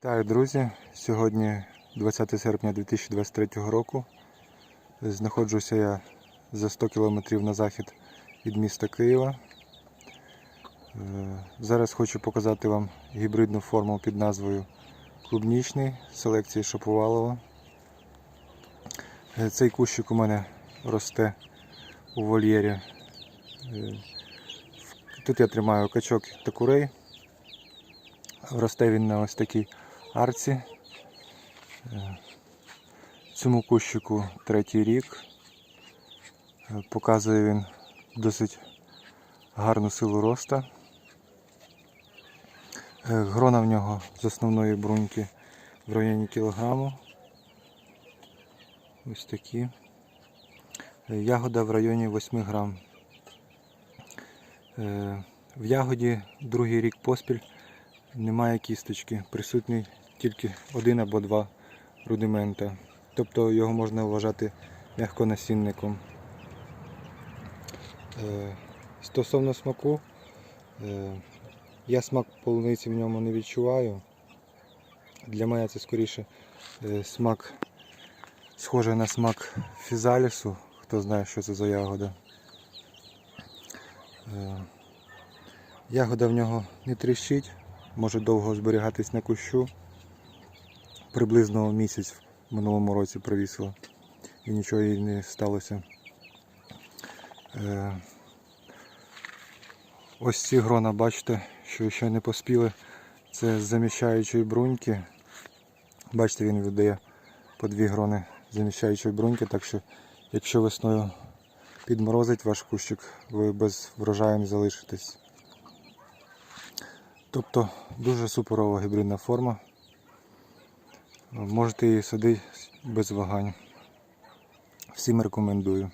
Вітаю, друзі! Сьогодні 20 серпня 2023 року. Знаходжуся я за 100 кілометрів на захід від міста Києва. Е, Зараз хочу показати вам гібридну форму під назвою Клубнічний селекції Шаповалова. Е, Цей кущик у мене росте у вольєрі. Е, Тут я тримаю качок та курей. Росте він на ось такій арці. Е, Цьому кущику третій рік. Е, Показує він досить гарну силу роста. Е, Грона в нього з основної бруньки в районі кілограму. Ось такі. Ягода в районі 8 грам. В ягоді другий рік поспіль немає кісточки, присутній тільки один або два рудимента. Тобто його можна вважати м'яконасінником. Е, Стосовно смаку, е, я смак полуниці в ньому не відчуваю. Для мене це скоріше е, смак схожий на смак фізалісу, хто знає, що це за ягода. Ягода в нього не тріщить, може довго зберігатись на кущу. Приблизно місяць в минулому році провісила і нічого їй не сталося. Е, Ось ці грона, бачите, що ще не поспіли. Це з заміщаючої бруньки. Бачите, він віддає по дві грони заміщаючої бруньки, так що якщо весною підморозить ваш кущик, ви без врожаю не залишитесь. Тобто дуже суперова гібридна форма. Можете її садити без вагань. Всім рекомендую.